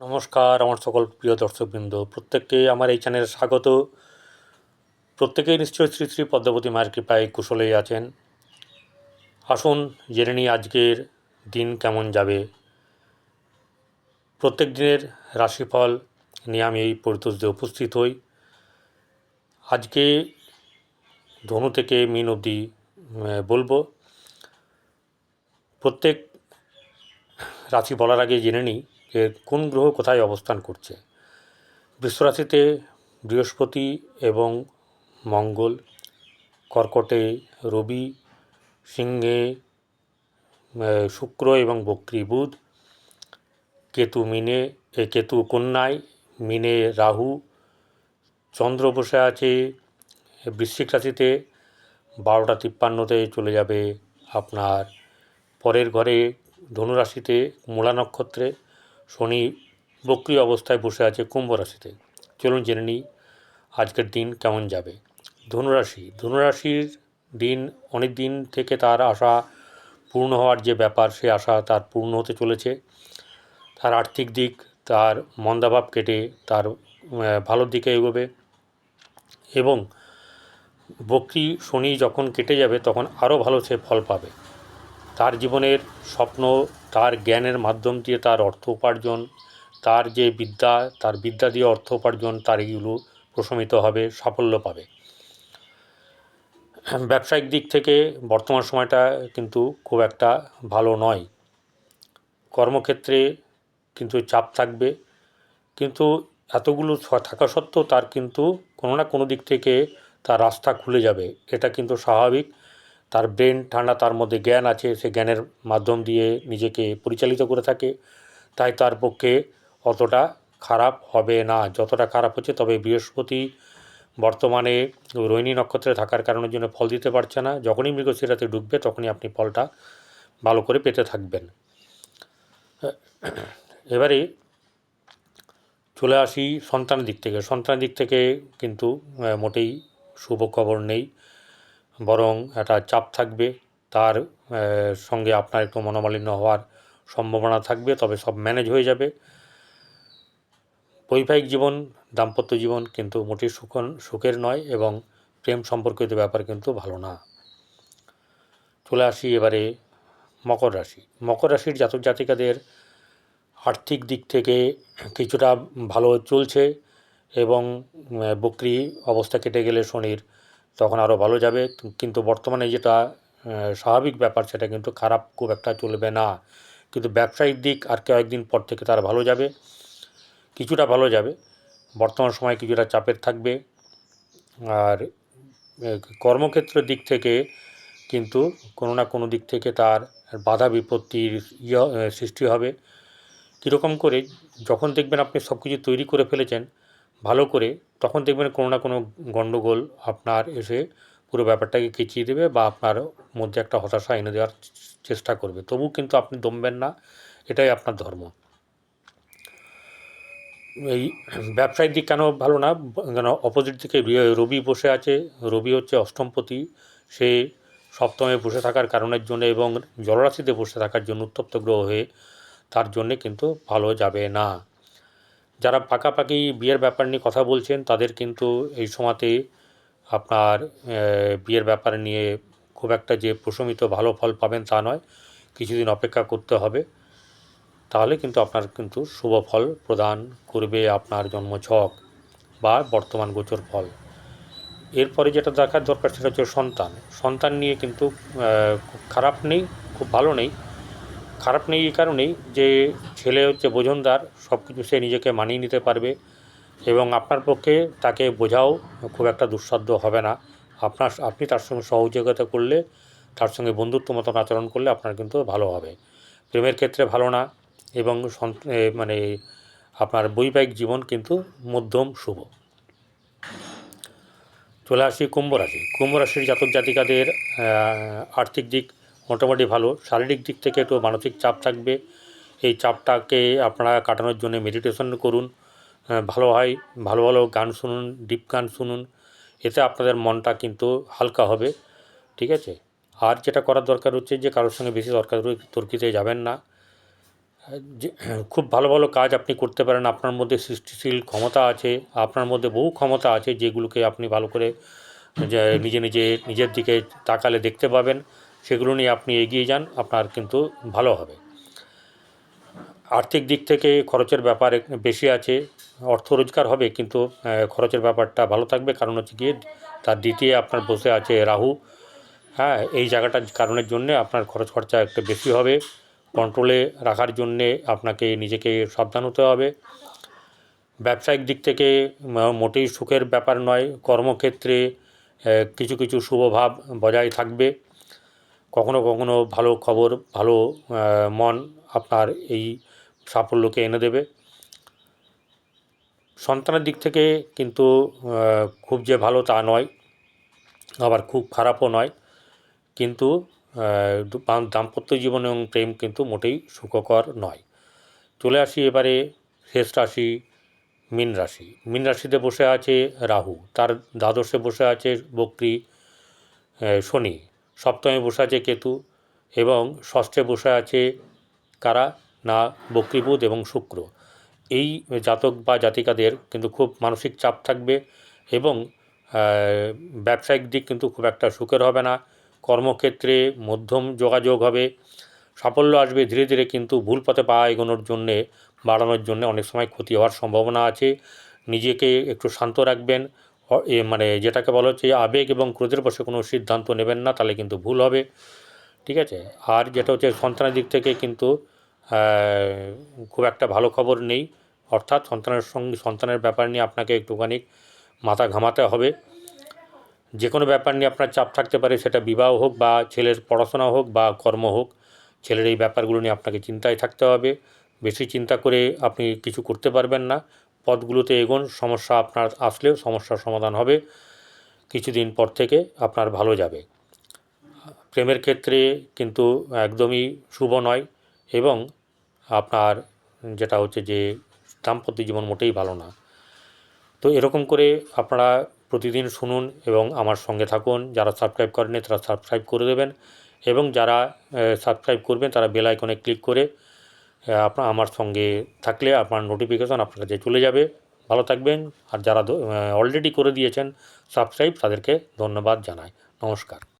নমস্কার আমার সকল প্রিয় দর্শকবৃন্দ। প্রত্যেককে আমার এই চ্যানেলে স্বাগত। প্রত্যেকেই নিশ্চয়ই শ্রী শ্রী পদ্মাবতী মায়ের কৃপায় কুশলেই আছেন। আসুন, জেনে নিই আজকের দিন কেমন যাবে। প্রত্যেক দিনের রাশিফল নিয়ে আমি এই পরিতোষে উপস্থিত হই। আজকে ধনু থেকে মিন অবধি বলব। প্রত্যেক রাশি বলার আগে জেনে নিই যে কোন গ্রহ কোথায় অবস্থান করছে। বৃষরাশিতে বৃহস্পতি এবং মঙ্গল কর্কটে রবি সিংহে শুক্র এবং বক্রী বুধ কেতু মিনে এ, কেতু কন্যায় মিনে রাহু চন্দ্র বসে আছে বৃশ্চিক রাশিতে বারোটা তিপ্পান্নতে চলে যাবে আপনার পরের ঘরে ধনুরাশিতে মূলা নক্ষত্রে শনি বক্রি অবস্থায় বসে আছে কুম্ভ রাশিতে। চলুন জেনে নিই আজকের দিন কেমন যাবে। ধনুরাশি, ধনুরাশির দিন অনেক দিন থেকে তার আশা পূর্ণ হওয়ার যে ব্যাপার, সে আশা তার পূর্ণ হতে চলেছে। তার আর্থিক দিক, তার মন্দাভাব কেটে তার ভালোর দিকে এগোবে এবং বক্রি শনি যখন কেটে যাবে, তখন আরও ভালো সে ফল পাবে। তার জীবনের স্বপ্ন, তার জ্ঞানের মাধ্যম দিয়ে তার অর্থ উপার্জন, তার যে বিদ্যা, তার বিদ্যা দিয়ে অর্থ উপার্জন, তার এগুলো প্রশমিত হবে, সাফল্য পাবে। ব্যবসায়িক দিক থেকে বর্তমান সময়টা কিন্তু খুব একটা ভালো নয়। কর্মক্ষেত্রে কিন্তু চাপ থাকবে। কিন্তু এতগুলো থাকা সত্ত্বেও তার কিন্তু কোনো না কোনো দিক থেকে তার রাস্তা খুলে যাবে। এটা কিন্তু স্বাভাবিক। তার ব্রেন ঠান্ডা, তার মধ্যে জ্ঞান আছে, সে জ্ঞানের মাধ্যম দিয়ে নিজেকে পরিচালিত করে থাকে। তাই তার পক্ষে অতটা খারাপ হবে না। যতটা খারাপ হচ্ছে তবে বৃহস্পতি বর্তমানে রোহিণী নক্ষত্রে থাকার কারণের জন্য ফল দিতে পারছে না। যখনই মৃগশিরাতে ঢুকবে তখনই আপনি ফলটা ভালো করে পেতে থাকবেন। এবারে চলে আসি সন্তানের দিক থেকে। সন্তানের দিক থেকে কিন্তু মোটেই শুভ খবর নেই। বরং একটা চাপ থাকবে, তার সঙ্গে আপনার একটু মনোমালিন্য হওয়ার সম্ভাবনা থাকবে, তবে সব ম্যানেজ হয়ে যাবে। বৈবাহিক জীবন, দাম্পত্য জীবন কিন্তু মোটেই সুখন সুখের নয় এবং প্রেম সম্পর্কিত ব্যাপার কিন্তু ভালো না। চলে আসি এবারে মকর রাশি। মকর রাশির জাতক জাতিকাদের আর্থিক দিক থেকে কিছুটা ভালো চলছে এবং বকরি অবস্থা কেটে গেলে শনির তখন আরও ভালো যাবে। কিন্তু বর্তমানে যেটা স্বাভাবিক ব্যাপার সেটা কিন্তু খারাপ খুব একটা চলবে না। কিন্তু ব্যবসায়িক দিক আর কয়েকদিন পর থেকে তার ভালো যাবে। কিছুটা ভালো যাবে। বর্তমান সময় কিছুটা চাপের থাকবে। আর কর্মক্ষেত্রের দিক থেকে কিন্তু কোনো না কোনো দিক থেকে তার বাধা বিপত্তির ইয়ে সৃষ্টি হবে। কীরকম করে যখন দেখবেন আপনি সব কিছু তৈরি করে ফেলেছেন ভালো করে তখন দেখবেন কোনো না কোনো গণ্ডগোল আপনার এসে পুরো ব্যাপারটাকে কেচিয়ে দেবে বা আপনার মধ্যে একটা হতাশা এনে দেওয়ার চেষ্টা করবে। তবু কিন্তু আপনি দমবেন না, এটাই আপনার ধর্ম। এই ব্যবসায়িক দিক কেন ভালো না? কেন অপোজিট দিকে রবি বসে আছে, রবি হচ্ছে অষ্টমপতি, সে সপ্তমে বসে থাকার কারণের জন্য এবং জলরাশিতে বসে থাকার জন্য উত্তপ্ত গ্রহ হয়ে তার জন্যে কিন্তু ভালো যাবে না। যারা পাকাপাকি বিয়ের ব্যাপার নিয়ে কথা বলছেন, তাদের কিন্তু এই সময়তে আপনার বিয়ের ব্যাপার নিয়ে খুব একটা যে প্রশমিত ভালো ফল পাবেন তা নয়। কিছুদিন অপেক্ষা করতে হবে। তাহলে কিন্তু আপনার কিন্তু শুভ ফল প্রদান করবে আপনার জন্মছক বা বর্তমান গোচর ফল। এরপরে যেটা দেখার দরকার সেটা হচ্ছে সন্তান। সন্তান নিয়ে কিন্তু খারাপ নেই, খুব ভালো নেই। খারাপ নেই এই কারণেই যে ছেলে হচ্ছে বোঝনদার সব কিছু সে নিজেকে মানিয়ে নিতে পারবে এবং আপনার পক্ষে তাকে বোঝাও খুব একটা দুঃসাধ্য হবে না। আপনার আপনি তার সঙ্গে সহযোগিতা করলে, তার সঙ্গে বন্ধুত্ব মতন আচরণ করলে আপনার কিন্তু ভালো হবে। প্রেমের ক্ষেত্রে ভালো না এবং মানে আপনার বৈবাহিক জীবন কিন্তু মধ্যম শুভ। চলে আসি কুম্ভ রাশি। কুম্ভ রাশির জাতক জাতিকাদের আর্থিক দিক মোটামুটি ভালো। শারীরিক দিক থেকে একটু মানসিক চাপ থাকবে। এই চাপটাকে আপনারা কাটানোর জন্য মেডিটেশন করুন। ভালো হয়, ভালো ভালো গান শুনুন ডিপ গান শুনুন। এতে আপনাদের মনটা কিন্তু হালকা হবে। ঠিক আছে? আর যেটা করার দরকার হচ্ছে যে, কারোর সঙ্গে বেশি দরকার তর্কিতে যাবেন না। যে, খুব ভালো ভালো কাজ আপনি করতে পারেন। আপনার মধ্যে সৃষ্টিশীল ক্ষমতা আছে। আপনার মধ্যে বহু ক্ষমতা আছে যেগুলোকে আপনি ভালো করে নিজে নিজে, নিজের দিকে তাকালে দেখতে পাবেন। সেগুলো নিয়ে আপনি এগিয়ে যান, আপনার কিন্তু ভালো হবে। আর্থিক দিক থেকে খরচের ব্যাপার বেশি আছে, অর্থ রোজগার হবে কিন্তু খরচের ব্যাপারটা ভালো থাকবে। কারণ হচ্ছে গিয়ে তার দ্বিতীয় আপনার বসে আছে রাহু। হ্যাঁ এই জায়গাটার কারণের জন্যে আপনার খরচ খরচা একটু বেশি হবে। কন্ট্রোলে রাখার জন্যে আপনাকে নিজেকে সাবধান হতে হবে। ব্যবসায়িক দিক থেকে মোটেই সুখের ব্যাপার নয়। কর্মক্ষেত্রে কিছু কিছু শুভভাব বজায় থাকবে। কখনো ভালো খবর, ভালো মন আপনার এই সাফল্যকে এনে দেবে। সন্তানের দিক থেকে কিন্তু খুব যে ভালো তা নয়, আবার খুব খারাপও নয়। কিন্তু দাম্পত্য জীবন এবং প্রেম কিন্তু মোটেই সুখকর নয়। চলে আসি এবারে শেষ রাশি, মীন রাশি। মীন রাশিতে বসে আছে রাহু। তার দ্বাদশে বসে আছে বক্রী শনি। সপ্তমে বসে আছে কেতু এবং ষষ্ঠে বসে আছে কারা? না, বক্রীবুধ এবং শুক্র। এই জাতক বা জাতিকাদের কিন্তু খুব মানসিক চাপ থাকবে এবং ব্যবসায়িক দিক কিন্তু খুব একটা সুখের হবে না। কর্মক্ষেত্রে মধ্যম যোগাযোগ হবে। সাফল্য আসবে ধীরে ধীরে কিন্তু ভুল পথে পা এগোনোর জন্যে, বাড়ানোর জন্য অনেক সময় ক্ষতি হওয়ার সম্ভাবনা আছে। নিজেকে একটু শান্ত রাখবেন। মানে যেটাকে বলা হচ্ছে আবেগ এবং ক্রোধের বসে কোনো সিদ্ধান্ত নেবেন না, তাহলে কিন্তু ভুল হবে। ঠিক আছে? আর যেটা হচ্ছে সন্তানের দিক থেকে কিন্তু খুব একটা ভালো খবর নেই। অর্থাৎ সন্তানের সঙ্গে, সন্তানের ব্যাপার নিয়ে আপনাকে একটুখানি মাথা ঘামাতে হবে। যে কোনো ব্যাপার নিয়ে আপনার চাপ থাকতে পারে, সেটা বিবাহ হোক বা ছেলের পড়াশোনা হোক বা কর্ম হোক, ছেলের এই ব্যাপারগুলো নিয়ে আপনাকে চিন্তায় থাকতে হবে। বেশি চিন্তা করে আপনি কিছু করতে পারবেন না। পথগুলোতে এগোন, সমস্যা আপনার আসলেও সমস্যার সমাধান হবে। কিছুদিন পর থেকে আপনার ভালো যাবে। প্রেমের ক্ষেত্রে কিন্তু একদমই শুভ নয় এবং আপনার যেটা হচ্ছে যে দাম্পত্য জীবন মোটেই ভালো না। তো এরকম করে আপনারা প্রতিদিন শুনুন এবং আমার সঙ্গে থাকুন। যারা সাবস্ক্রাইব করেনি তারা সাবস্ক্রাইব করে দেবেন এবং যারা সাবস্ক্রাইব করবেন তারা বেল আইকনে ক্লিক করে আপনার আমার সঙ্গে থাকলে আপনার নোটিফিকেশন আপনার কাছে চলে যাবে। ভালো থাকবেন। আর যারা অলরেডি করে দিয়েছেন সাবস্ক্রাইব তাদেরকে ধন্যবাদ জানাই। নমস্কার।